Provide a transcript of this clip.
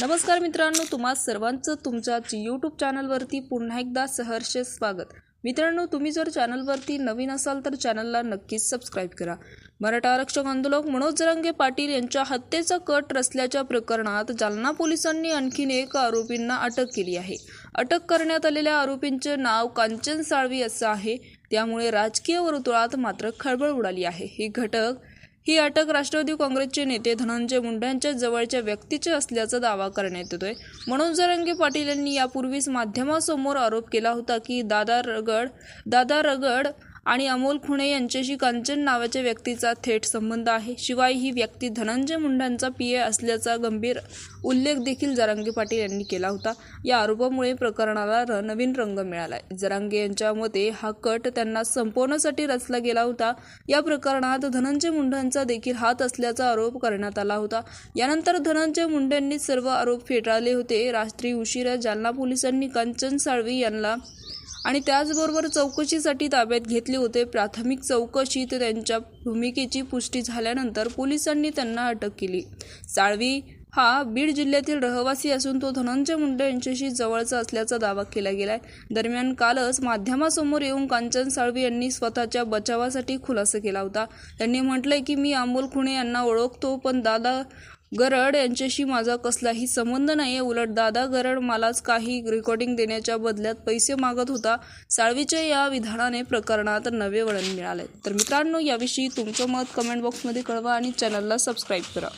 नमस्कार मित्रांनो तुम्हा सर्वांचं तुमच्याच यूट्यूब चॅनलवरती पुन्हा एकदा सहर्ष स्वागत. मित्रांनो तुम्ही जर चॅनलवरती नवीन असाल तर चॅनलला नक्कीच सबस्क्राईब करा. मराठा आरक्षक आंदोलक मनोज जरांगे पाटील यांच्या हत्येचा कट रचल्याच्या प्रकरणात जालना पोलिसांनी आणखीन एक आरोपींना अटक केली आहे. अटक करण्यात आलेल्या आरोपींचे नाव कांचन साळवी असं आहे. त्यामुळे राजकीय वर्तुळात मात्र खळबळ उडाली आहे. ही घटक ही अटक राष्ट्रवादी काँग्रेसचे नेते धनंजय मुंडे यांच्या जवळच्या व्यक्तीचे असल्याचा दावा करण्यात येतोय. मनोज जरंगे पाटील यांनी यापूर्वीच माध्यमासमोर आरोप केला होता की दादा रगड दादा रगड आणि अमोल खुणे यांच्याशी कांचन नावाच्या व्यक्तीचा थेट संबंध आहे. शिवाय ही व्यक्ती धनंजय मुंडांचा पी ए असल्याचा गंभीर उल्लेख देखील जरांगे पाटील यांनी केला होता. या आरोपामुळे प्रकरणाला र- नवीन रंग मिळालाय. जरांगे यांच्या मते हा कट त्यांना संपवण्यासाठी रचला गेला होता. या प्रकरणात धनंजय मुंडांचा देखील हात असल्याचा आरोप करण्यात आला होता. यानंतर धनंजय मुंडेंनी सर्व आरोप फेटाळले होते. रात्री उशिरा जालना पोलिसांनी कांचन साळवी यांना आणि त्याचबरोबर चौकशीसाठी ताब्यात घेतले होते. प्राथमिक चौकशीत त्यांच्या भूमिकेची पुष्टी झाल्यानंतर पोलिसांनी त्यांना अटक केली. साळवी हा बीड जिल्ह्यातील रहिवासी असून तो धनंजय मुंडे यांच्याशी जवळचा असल्याचा दावा केला गेलाय. दरम्यान कालच माध्यमासमोर येऊन कांचन साळवी यांनी स्वतःच्या बचावासाठी खुलासा केला होता. त्यांनी म्हटलंय की मी अमोल खुणे यांना ओळखतो पण दादा गरड यांच्याशी माझा कसलाही संबंध नाही उलट दादा गरड मलाच काही रेकॉर्डिंग देण्याच्या बदल्यात पैसे मागत होता. साळवीच्या या विधानाने प्रकरणात नवे वळण मिळाले. तर मित्रांनो याविषयी तुमचं मत कमेंट बॉक्समध्ये कळवा आणि चॅनलला सबस्क्राईब करा.